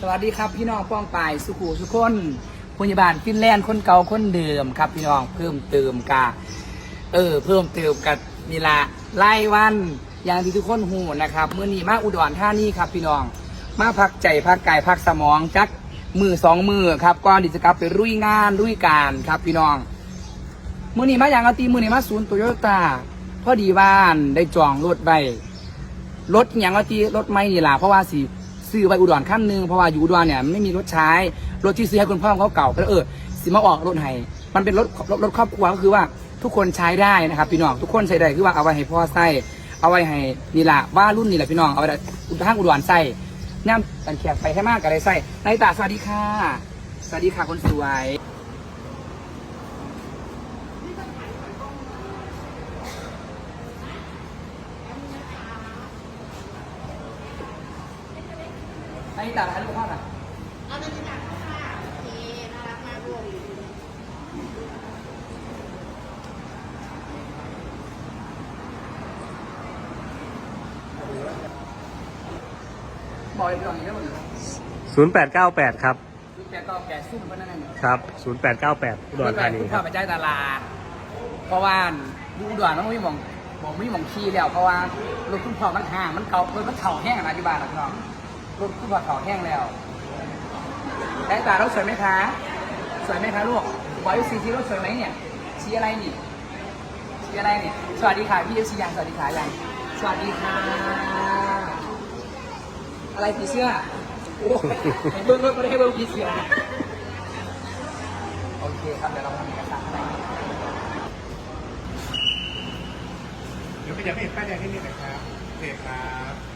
สวัสดีครับพี่น้องป้องปายสุขุสุคนพยาบาลฟินแลนด์คนเก่าคนเดิมครับ พี่น้องเพิ่มเติมกาเออ เพิ่มเติมกับนี่ละไล่วันอย่างที่ทุกคนหูนะครับเมื่อนี้มาอุดรท่านี่ครับ พี่น้อง มาพักใจพักกายพักสมองจักมือสองมือครับก่อนที่จะกลับไปรุยงานรุยการครับ พี่น้องมื่อนี้มาอย่างอาตีมื่อนี้มาศูนย์โตโยต้าพอดีว่านได้จองรถใบรถอย่างอาตีรถไม่นี่ล่ะเพราะว่าสิ ซื้อไปอุดรขั้นหนึ่งเพราะว่าอยู่อุดรเนี่ยไม่มีรถใช้ รถที่ซื้อให้คุณพ่อเขาเก่าแล้วเออสิมาออกรถให้มันเป็นรถรถรถครอบครัวก็คือว่าทุกคนใช้ได้นะครับพี่น้องทุกคนใช้ได้คือว่าเอาไว้ให้พ่อใส่เอาไว้ให้นี่ละว่ารุ่นนี่แหละพี่น้องเอาไว้ทางอุดรใส่เนี่ยตันแขกไปให้มากกับอะไรใส่ในตาสวัสดีค่ะ สวัสดีค่ะคนสวย นายตาถ่ายรูปพ่อหน่อยเอานาฬิกาเข้าค่ะโอเคน่ารักมากลูกบอกเลยพี่น้องอย่างนี้ได้หมดเลย0898ครับ แกก็แกซุ่มเพราะนั่นเองครับ0898อุดรธานีคุณคพ่อรับไปจ่ายตลาด เพราะว่าดูอุดรมันไม่มองบอกไม่มองขี้แล้ว เพราะว่ารถคุณพ่อมันห่างมันเก่ารถมันเข่าแห้งนะที่บ้านนะพี่น้อง รถคุณพ่อเข่าแห้งแล้วนายตาเราสวยไหมคะ สวยไหมคะลูกบอยซีทีรถสวยไหมเนี่ยชี้อะไรนี่ชี้อะไรนี่สวัสดีค่ะพี่เอฟซียังสวัสดีค่ะยังสวัสดีค่ะ อะไรผีเสื้อโอ้ยเบิ้งเบิ้งไม่ได้ให้เบิ้งผีเสื้อโอเคครับเดี๋ยวเราทำเอกสารให้เดี๋ยวไปอยากให้เห็นป้ายแดงที่นี่น่อยครับโอเคครับ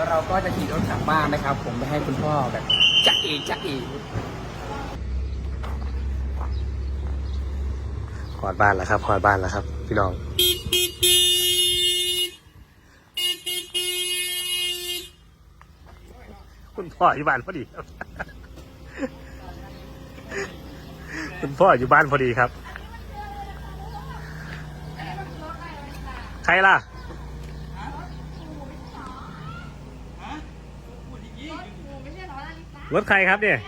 ยวเราก็จะขี่รถกลับบ้านนะครับ ผมไปให้คุณพ่อแบบจะเอจะเอขอดบ้านแล้วครับขอดบ้านแล้วครับ พี่น้องคุณพ่ออยู่บ้านพอดีครับ คุณพ่ออยู่บ้านพอดีครับ ใครล่ะ รถใครครับเนี่ย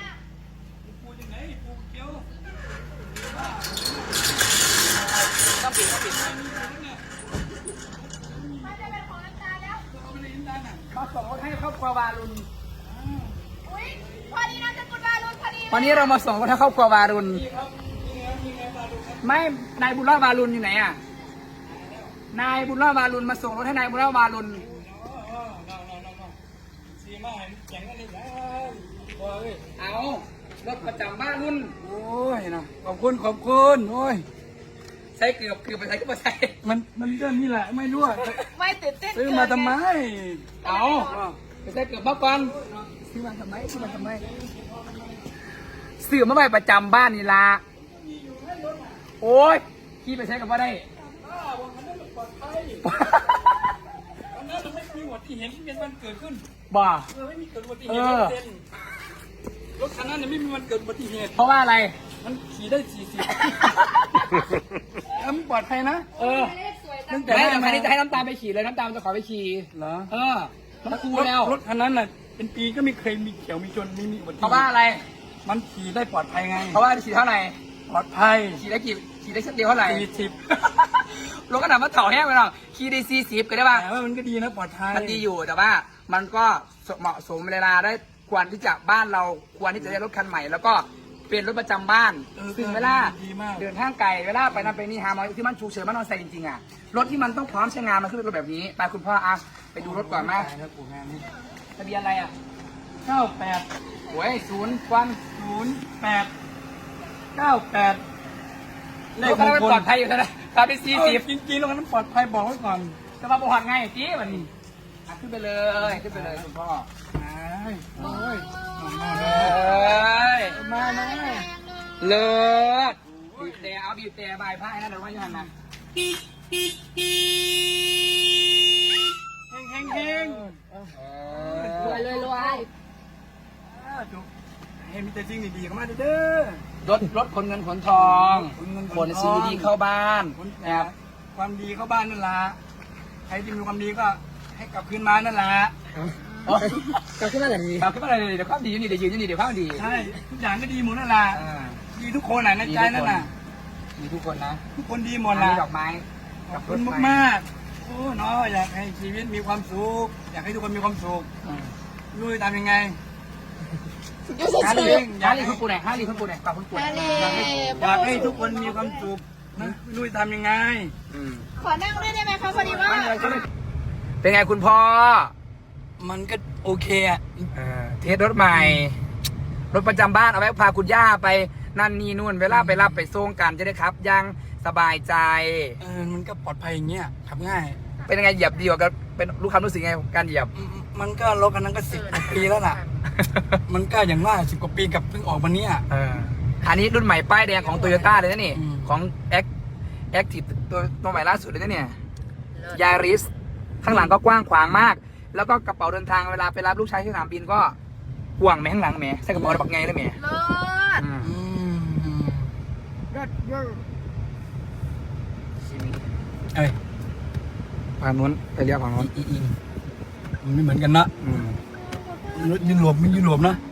ต้องปิดต้องปิดมาส่งรถให้ครอบครัววารุณอุ้ยพอดีนะจะกุลวารุณพอดีวันนี้เรามาส่งรถให้ครอบครัววารุณไม่ นายบุญรอดวารุณอยู่ไหนอะ นายบุญรอดวารุณมาส่งรถให้นายบุญรอดวารุณซีมาเห็นแข่งกันเลยนะโอ้ย เอารถประจำบ้านรุ่น โอ้ยนะขอบคุณขอบคุณโอ้ย ใช้เกือบเกือบไปใช้ก็ไม่ใช้มันมันก็นี่แหละไม่รู้อะไม่ตื่นเต้นซื้อมาทำไม เอาไปใช้เกือบมาก่อนซื้อมาทำไมซื้อมาทำไมซื้อมาไว้ประจำบ้านนี่ละโอ้ยขี่ไปใช้กับว่าได้อันนั้นมันไม่มีอุบัติเหตุที่เป็นวันเกิดขึ้นบ่าเออไม่มีเกิดอุบัติเหเอตุอเปอ ร์เซ็นต์รถคันนั้นเนี่ยไม่มีวันเกิดอุบัติเหตุ เพราะว่าอะไร มันขี่ได้สี่สิบมันปลอดภัยนะ เออเลขสวยจัตั้งงแต่แต่แรให้กแต่มาคันนี้จะให้น้ำตาลไปขี่เลยน้ำตาลจะขอไปขี่เหรอเออมันคูแล้ว รถคันนั้นน่ะ เป็นปีก็ไม่เคยมีเขียวมีจนไม่มีอุบัติเหเพราะตุว่าอะไร มันขี่ได้ปลอดภัยไง เพราะว่าขี่เท่าไหร่ปลอดภัยขี่ได้กี่ขี่ได้สักเดียวเท่าไหร่สี่สิบรถกระดาษมาเถ่าแห้งไปหรอกขี่ได้สี่สิบก็ได้ป่ะแต่ว่ามันก็ดีนะปลอดภัยมันดีอยู่แต่ว่ามันก็เหมาะสมเวลาได้ ควรที่จะบ้านเราควรที่จะได้รถคันใหม่ แล้วก็เป็นรถประจำบ้านเออซึ่งเวลาดีมาก เดินทางไกลเวลาไปนั่นไปนี่หาหมอที่มันฉุกเฉินมันนอนใส่จริงๆอะรถที่มันต้องพร้อมใช้งานมันคือเป็นรถแบบนี้ไปคุณพ่ออะไปดูรถก่อนมาตายแล้วปู่งานนี้ทะเบียนอะไรอะเก้าแปดโอ้ยศูนย์ควันศูนย์แปดเก้าแปดรถคันนั้นมันปลอดภัยอยู่แล้วนะตามไปสี่สิบ จริงๆแล้วมันปลอดภัยบอกไว้ก่อน จะมาประวัติไงจี้วันนี้อะขึ้นไปเลยขึ้นไปเลยคุณพ่อ โอ้ยเอ้ยมามาเลิศบีบแต่เอาบีบแต่บายผ้าให้นั่นเดี๋ยวว่าอยู่หันนะเฮงเฮงเฮงรวยรวยรวยจุกให้มีแต่สิ่งดีๆเข้ามาเด้อรถรถขนเงินขนทองขนเงินขนทองสิ่งดีเข้าบ้านคนะแอครับบความดีเข้าบ้านนั่นละใครที่มีความดีก็ให้กลับคืนมานั่นละ กลับขึ้นมาเลยดีกลับขึ้นมาเลยเดี๋ยวความดีอยู่นี่เดี๋ยวยืนอยู่นี่เดี๋ยวความดีใช่ทุกอย่างก็ดีหมดนั่นแหละอ่าดีทุกคนน่ะในใจนั่นน่ะมีทุกคนนะทุกคนดีหมดละดอกไม้ขอบคุณมากๆโอ้เนาะอยากให้ชีวิตมีความสุขอยากให้ทุกคนมีความสุขรู้จะทำยังไงฮาลีฮาลีคุณปู่ไหนฮาลีคุณปู่ไหนปากคุณปู่ฮาลีอยากให้อยากให้ทุกคนมีความสุขนะไม่รู้จะทำยังไงอขอนั่งด้วยได้ไหมคะพอดีว่าเป็นไงคุณพ่อ มันก็โอเคอะเออเทสรถใหม่ รถประจำบ้านเอาไว้พาคุณย่าไปนั่นนี่นู่นเวลาไปรับไปส่งกันจะได้ครับยังสบายใจ เออมันก็ปลอดภัยอย่างเงี้ยขับง่ายเป็นยังไงเหยียบดีกว่ากับเป็นรู้ความรู้สึกไงการเหยียบ อืมมันก็รถกันนั้นก็สิบกว่าปีแล้วล่ะ มันก็อย่างว่าสิบกว่าปีกับเพิ่งออกมาเนี้ยเอออันนี้รุ่นใหม่ป้ายแดงของโตโยต้าเลยนะนี่ อืม ของแอคแอคทีฟตัวตัวใหม่ล่าสุดเลยนะเนี่ยยาริสข้างหลังก็กว้างขวางมาก แล้วก็กระเป๋าเดินทางเวลาไปรับลูกชายที่สนามบินก็ห่วงแม่ข้างหลังแหม่ใส่กระเป๋าบักไงเลยแหม่เลิศอืมอืมรถเวอร์เอ้ยฝั่งนู้นไปเรียกฝั่งนู้นอีอีมันไม่เหมือนกันนะอืมรถยุโรปไม่ยุโรปนะอ